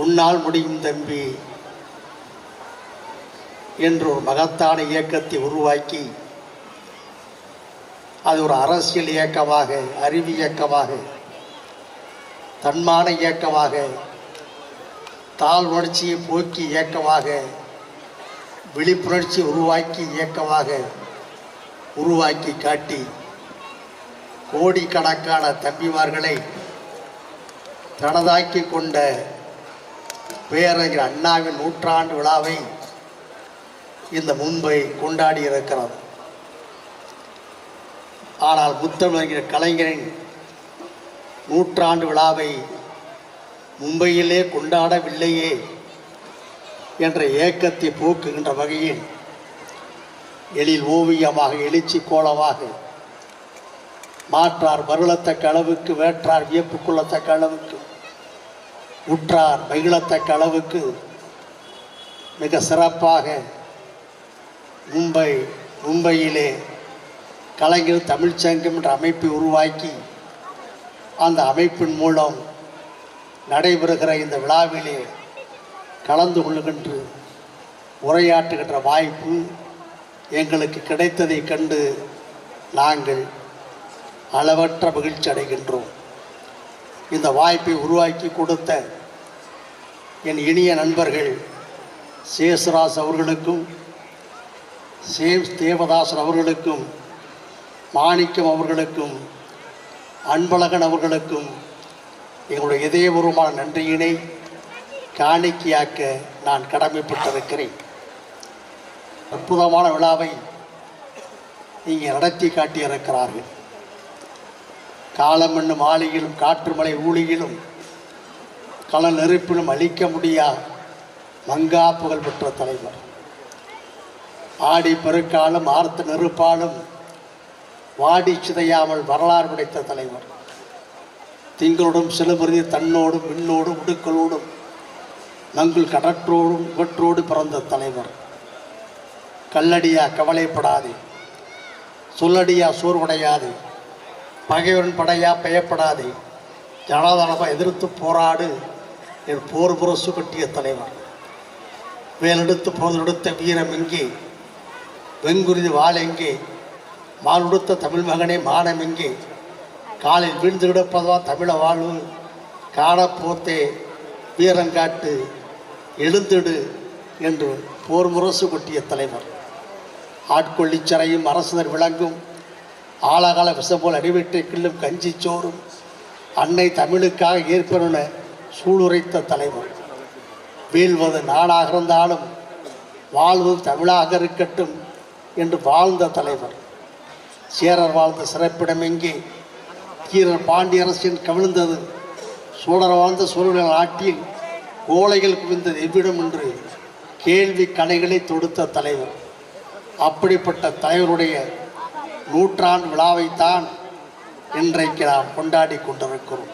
உன்னால் முடியும் தம்பி என்று ஒரு மகத்தான இயக்கத்தை உருவாக்கி அது ஒரு அரசியல் இயக்கமாக அறிவு இயக்கமாக தன்மான இயக்கமாக தாழ்வுணர்ச்சியை போக்கி இயக்கமாக விழிப்புணர்ச்சி உருவாக்கி இயக்கமாக உருவாக்கி காட்டி கோடிக்கணக்கான தம்பிமார்களை தனதாக்கி கொண்ட பேரறிஞர் அண்ணாவின் நூற்றாண்டு விழாவை இந்த மும்பை கொண்டாடி இருக்கிறது ஆனால் முத்தமிழர் கலைஞரின் நூற்றாண்டு விழாவை மும்பையிலே கொண்டாடவில்லையே என்ற ஏக்கத்தை போக்குகின்ற வகையில் எழில் ஓவியமாக எழுச்சி கோலமாக மாற்றார் வருளத்தக்க அளவுக்கு வேற்றார் வியப்பு கொள்ளத்தக்க அளவுக்கு உற்றார் மகிழத்தக்க அளவுக்கு மிக சிறப்பாக மும்பை மும்பையிலே கலைஞர் தமிழ்ச்சங்கம் என்ற அமைப்பை உருவாக்கி அந்த அமைப்பின் மூலம் நடைபெறுகிற இந்த விழாவிலே கலந்து கொள்ளுகின்ற உரையாற்றுகின்ற வாய்ப்பு எங்களுக்கு கிடைத்ததைக் கண்டு நாங்கள் அளவற்ற மகிழ்ச்சி அடைகின்றோம். இந்த வாய்ப்பை உருவாக்கி கொடுத்த என் இனிய நண்பர்கள் சேசுராஸ் அவர்களுக்கும் சேவ் தேவதாசன் அவர்களுக்கும் மாணிக்கம் அவர்களுக்கும் அன்பழகன் அவர்களுக்கும் எங்களுடைய இதயபூர்வமான நன்றியினை காணிக்கையாக்க நான் கடமைப்பட்டிருக்கிறேன். அற்புதமான விழாவை இங்கே நடத்தி காட்டியிருக்கிறார்கள். காலம் என்னும் ஆலையிலும் காற்று மலை ஊழியிலும் கள நெருப்பிலும் அழிக்க முடியா? மங்கா புகழ் பெற்ற தலைவர். ஆடி பெருக்காலும் ஆர்த்த நெருப்பாலும் வாடி சிதையாமல் வரலாறு படைத்த தலைவர். திங்களோடும் சிலபருதி தன்னோடும் விண்ணோடும் உடுக்களோடும் நங்குள் கடற்றோடும் இவற்றோடு பிறந்த தலைவர். கல்லடியா கவலைப்படாதே. சொல்லடியா சோர்வடையாதே. பகைவன் படையா பெயப்படாதே. ஜனதனமாக எதிர்த்து போராடு. என் போர் புரசு கட்டிய தலைவர். வேலெடுத்து போதெடுத்த வீரம் எங்கே? வெங்குருதி வாள் எங்கே? மாலுடுத்த தமிழ் மகனே மானம் எங்கே? காலில் வீழ்ந்து கிடப்பதா தமிழ வாழ்வு? காணப்போத்தே வீரங்காட்டு எழுந்திடு என்று போர் முரசு கொட்டிய தலைவர். ஆட்கொள்ளிச்சரையும் அரசுதர் விளங்கும். ஆழகால விஷம் போல் அடிவெட்டை கிள்ளும் கஞ்சி சோறும் அன்னை தமிழுக்காக ஏற்பென சூளுரைத்த தலைவர் வீழ்வது நாடாக இருந்தாலும் வாழ்வது தமிழாக இருக்கட்டும் என்று வாழ்ந்த தலைவர் சேரர் வாழ்ந்த சிறப்பிடம் எங்கே? கீரர் பாண்டியரசின் கவிழ்ந்தது சூழர் வாழ்ந்த சூழல் நாட்டில் கோழைகள் குவிந்தது எவ்விடம் என்று கேள்வி கலைகளை தொடுத்த தலைவர் அப்படிப்பட்ட தலைவருடைய நூற்றாண்டு விழாவைத்தான் இன்றைக்கு நாம் கொண்டாடி கொண்டிருக்கிறோம்.